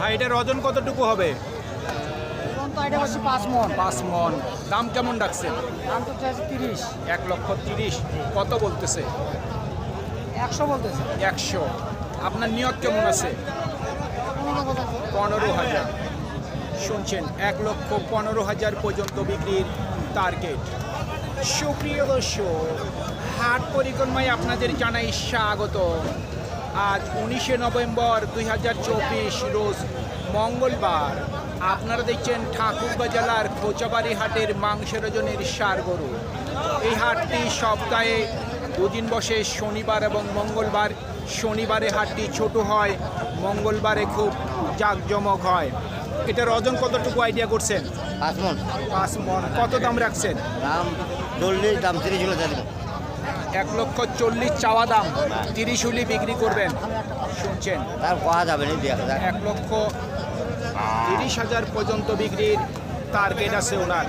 ভাই এটার ওজন কতটুকু হবে? পাঁচ মন। দাম কেমন চাইছে তিরিশ। এক লক্ষ তিরিশ। কত বলতেছে? একশো বলতেছে। একশো। আপনার নিয়ত কেমন আছে? পনেরো পনেরো হাজার। শুনছেন এক লক্ষ পনেরো হাজার পর্যন্ত বিক্রির টার্গেট সুপ্রিয় দর্শক হাট পরিক্রমায় আপনাদের জানাই স্বাগত আজ উনিশে নভেম্বর দুই হাজার চব্বিশ রোজ মঙ্গলবার। আপনারা দেখছেন ঠাকুরগাঁ জেলার খোঁচাবাড়ি হাটের মাংসের ওজনের সার গরু। এই হাটটি সপ্তাহে দুদিন বসে শনিবার এবং মঙ্গলবার। শনিবারে হাটটি ছোট হয় মঙ্গলবারে খুব জাঁকজমক হয়। এটার ওজন কতটুকু আইডিয়া করছেন? পাঁচ মন। পাঁচ মন। কত দাম রাখছেন? দাম চল্লিশ দাম তিরিশ হলে এক লক্ষ চল্লিশ চাওয়া দাম। তিরিশ হলি বিক্রি করবেন। শুনছেন? তার পাওয়া যাবে না এক লক্ষ তিরিশ হাজার পর্যন্ত বিক্রির টার্গেট আছে ওনার।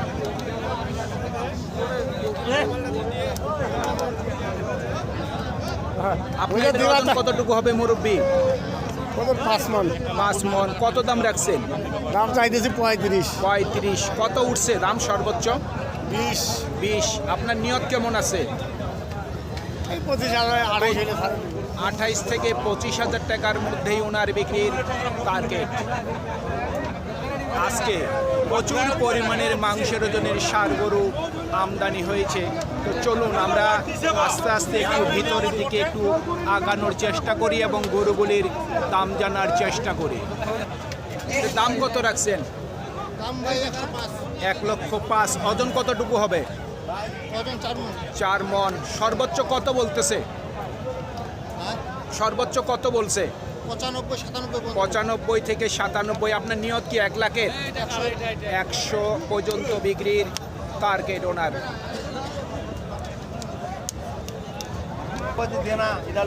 আপনার ওজন কতটুকু হবে মুরব্বী? কত পাঁচ মন। পাঁচ মন। কত দাম রাখছেন? দাম চাইতেছি পঁয়ত্রিশ। পঁয়ত্রিশ। কত উঠছে? দাম সর্বোচ্চ? বিশ। বিশ। আপনার নিয়ত কেমন আছে? পঁচিশ হাজার আড়াইশ আঠাইশ থেকে পঁচিশ হাজার টাকার মধ্যেই ওনার বিক্রির টার্গেট আজকে প্রচুর পরিমাণের মাংসের ওজনের সার গরু আমদানি হয়েছে। তো চলুন আমরা আস্তে আস্তে একটু ভিতরের দিকে একটু আগানোর চেষ্টা করি এবং গরুগুলির দাম জানার চেষ্টা করি। দাম কত রাখছেন? এক লক্ষ পাঁচ। ওজন কতটুকু হবে? চার মন। সর্বোচ্চ কত বলতেছে? সর্বোচ্চ কত বলছে? পঁচানব্বই থেকে সাতানব্বই। আপনার নিয়ত কি এক লাখের? একশো পর্যন্ত বিক্রির টার্গেট ওনার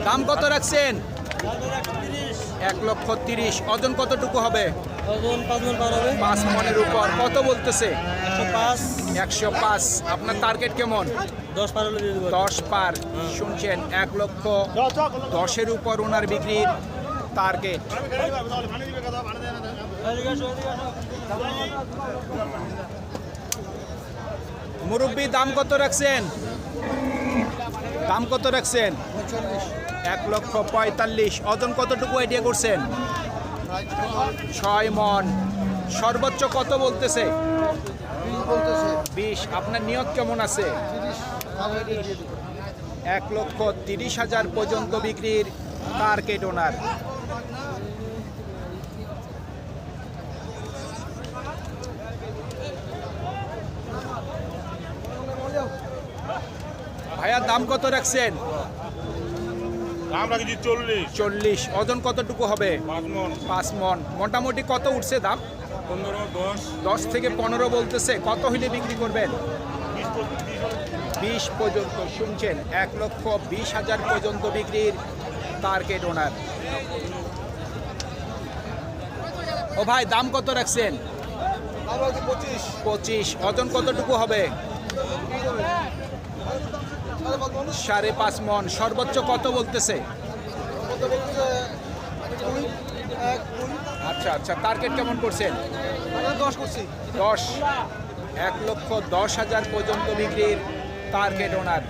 দাম কত রাখছেন? এক লক্ষ তিরিশ। ওজন কতটুকু হবে? পাঁচ মন মনের উপর। কত বলতেছে? একশো পাঁচ। আপনার টার্গেট কেমন? দশ পার দশ পার। শুনছেন এক লক্ষ দশের উপর ওনার বিক্রির টার্গেট মুরব্বী দাম কত রাখছেন? দাম কত রাখছেন? এক লক্ষ পঁয়তাল্লিশ। ওজন কতটুকু আইডিয়া করছেন? ছয় মন। সর্বোচ্চ কত বলতেছে? বিশ আপনার নিয়ত কেমন আছে? এক লক্ষ তিরিশ হাজার পর্যন্ত বিক্রির টার্গেট ওনার ভাইয়ার দাম কত রাখছেন? আমরা কিছু চল্লিশ। চল্লিশ। ওজন কতটুকু হবে? পাঁচ মন। মোটামুটি কত উঠছে দাম? পনেরো দশ। দশ থেকে পনেরো বলতেছে। কত হইলে বিক্রি করবেন? বিশ পর্যন্ত শুনছেন এক লক্ষ বিশ হাজার পর্যন্ত বিক্রির টার্গেট ওনার ও ভাই দাম কত রাখছেন? পঁচিশ। পঁচিশ। ওজন কতটুকু হবে? সাড়ে পাঁচ মন। সর্বোচ্চ কত বলতেছে? আচ্ছা আচ্ছা টার্গেট কেমন করছেন? দশ। করছি দশ এক লক্ষ দশ হাজার পর্যন্ত বিক্রির টার্গেট ওনার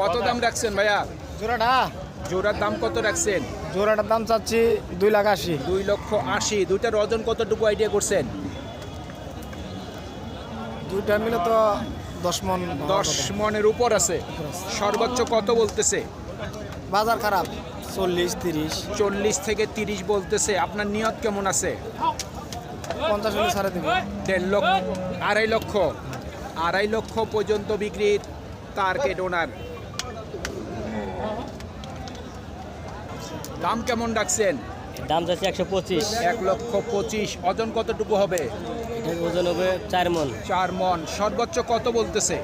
কত দাম রাখছেন ভাইয়া? জোড়াটা? জোড়ার দাম কত রাখছেন? জোড়াটার দাম চাচ্ছি দুই লাখ আশি। দুই লক্ষ আশি। দুইটার ওজন কতটুকু আইডিয়া করছেন? দুইটা মিলে তো দশ মন দশ মনের উপর আছে। সর্বোচ্চ কত বলতেছে? বাজার খারাপ। চল্লিশ তিরিশ। চল্লিশ থেকে তিরিশ বলতেছে। আপনার নিয়ত কেমন আছে? পঞ্চাশ হলে ছাড়ে দেবে। দেড় লক্ষ আড়াই লক্ষ আড়াই লক্ষ পর্যন্ত বিক্রির টার্গেট ওনার দাম কেমন রাখছেন দাম যাচ্ছে একশো পঁচিশ। এক লক্ষ পঁচিশ। ওজন কতটুকু হবে? এটার ওজন হবে চার মন। চার মন। সর্বোচ্চ কত বলতেছে?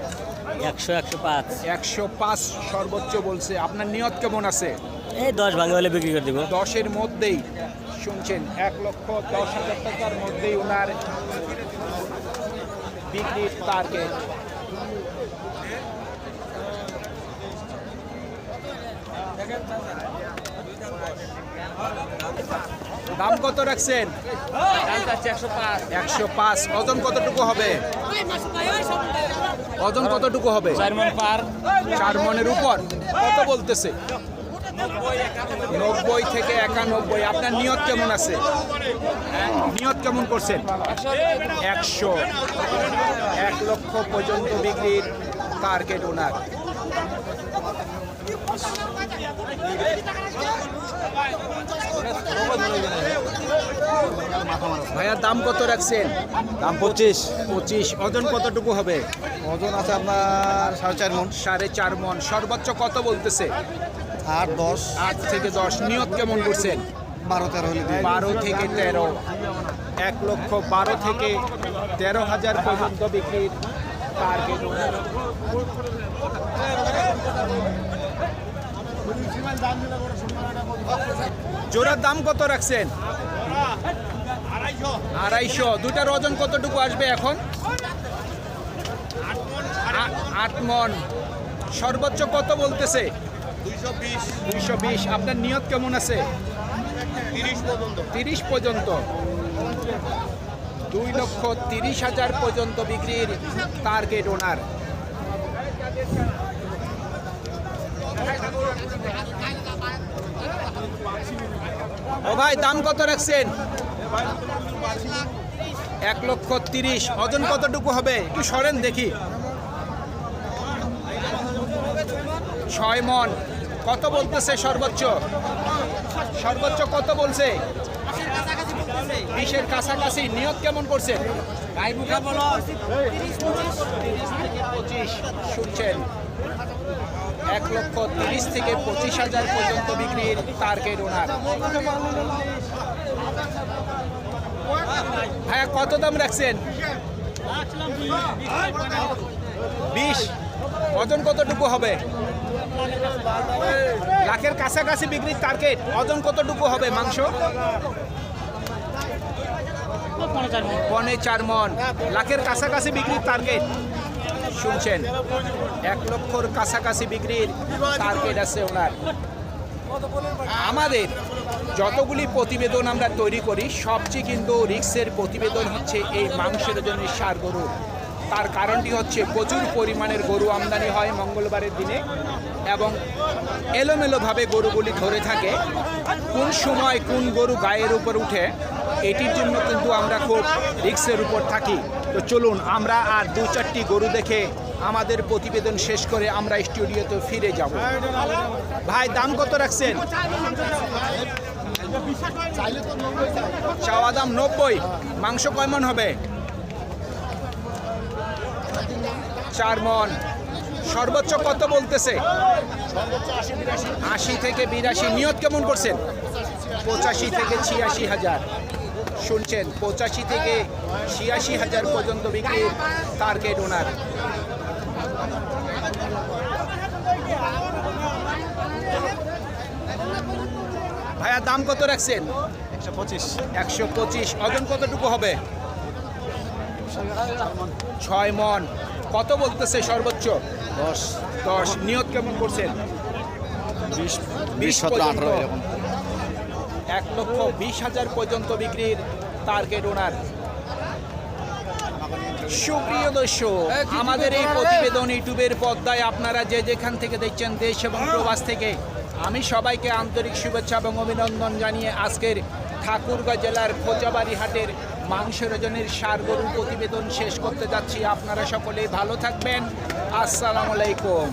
একশো একশো পাঁচ। একশো পাঁচ সর্বোচ্চ বলছে। আপনার নিয়ত কেমন আছে? এই দশ ভাঙে হলে বিক্রি করে দেবো। দশের মধ্যেই। শুনছেন এক লক্ষ দশ হাজার টাকার মধ্যেই ওনার বিক্রির টার্গেট দাম কত রাখছেন? একশো পাঁচ। ওজন কতটুকু হবে? ওজন কতটুকু হবে? চার মন মনের উপর। কত বলতেছে? নব্বই থেকে একানব্বই। আপনার নিয়ত কেমন আছে? নিয়ত কেমন করছেন? একশো। এক লক্ষ পর্যন্ত বিক্রির টার্গেট ওনার ভাইয়া দাম কত রাখছেন? দাম পঁচিশ। পঁচিশ। ওজন কতটুকু হবে? ওজন আছে আপনার সাড়ে চার মন। সাড়ে চার মন। সর্বোচ্চ কত বলতেছে? আট দশ। আট থেকে দশ। নিয়ত কেমন করছেন? বারো তেরো হলে বারো থেকে তেরো। এক লক্ষ বারো থেকে তেরো হাজার পর্যন্ত বিক্রির টার্গেট জোড়ার দাম কত রাখছেন? আড়াইশো। দুটার ওজন কতটুকু আসবে এখন? আট মন। সর্বোচ্চ কত বলতেছে? দুইশো বিশ। আপনার নিয়ত কেমন আছে? তিরিশ পর্যন্ত। দুই লক্ষ তিরিশ হাজার পর্যন্ত বিক্রির টার্গেট ওনার ও ভাই, দাম কত রাখছেন? এক লক্ষ তিরিশ। ওজন কতটুকু হবে? একটু সরেন দেখি। ছয় মন। কত বলতেছে সর্বোচ্চ? সর্বোচ্চ কত বলছে? বিশের কাছাকাছি। নিয়ত কেমন করছে? পঁচিশ শুনছেন? এক লক্ষ তিরিশ থেকে পঁচিশ হাজার পর্যন্ত বিক্রির টার্গেট ওনার ভাইয়া, কত দাম রাখছেন? বিশ। ওজন কতটুকু হবে? লাখের কাছাকাছি বিক্রির টার্গেট ওজন কতটুকু হবে মাংস? পনে চার মন। লাখের কাছাকাছি বিক্রির টার্গেট শুনছেন, এক লক্ষর কাছাকাছি বিক্রির টার্গেট আছে ওনার। আমাদের যতগুলি প্রতিবেদন আমরা তৈরি করি, সবচেয়ে কিন্তু রিক্সের প্রতিবেদন হচ্ছে এই মাংসের জন্য সার গরু। তার কারণটি হচ্ছে প্রচুর পরিমাণের গরু আমদানি হয় মঙ্গলবারের দিনে এবং এলোমেলোভাবে গরুগুলি ধরে থাকে। কোন সময় কোন গরু গায়ের উপর উঠে এটির জন্য কিন্তু আমরা খুব রিক্সের উপর থাকি। তো চলুন, আমরা আর দু চারটি গরু দেখে আমাদের প্রতিবেদন শেষ করে আমরা স্টুডিওতে ফিরে যাব। ভাই, দাম কত রাখছেন? চাওয়া দাম নব্বই। মাংস কয় মন হবে? চার মন। সর্বোচ্চ কত বলতেছে? আশি থেকে বিরাশি। নিয়ত কেমন করছেন? পঁচাশি থেকে ছিয়াশি হাজার। শুনছেন। পঁচাশি থেকে ছিয়াশি হাজার পর্যন্ত বিক্রির টার্গেট ওনার ভাইয়া দাম কত রাখছেন? একশো পঁচিশ। একশো পঁচিশ। ওজন কতটুকু হবে? ছয় মন। কত বলতেছে সর্বোচ্চ? দশ। দশ। নিয়ত কেমন করছেন? বিশ বিশ সতেরো আঠারো এরকম। এক লক্ষ বিশ হাজার পর্যন্ত বিক্রির টার্গেট ওনার সুপ্রিয় দর্শক আমাদের এই প্রতিবেদন ইউটিউবের পর্দায় আপনারা যে যেখান থেকে দেখছেন দেশ এবং প্রবাস থেকে আমি সবাইকে আন্তরিক শুভেচ্ছা এবং অভিনন্দন জানিয়ে আজকের ঠাকুরগাঁ জেলার খোঁচাবাড়ি হাটের মাংস রজনের সার গরুর প্রতিবেদন শেষ করতে যাচ্ছি। আপনারা সকলেই ভালো থাকবেন। আসসালামু আলাইকুম।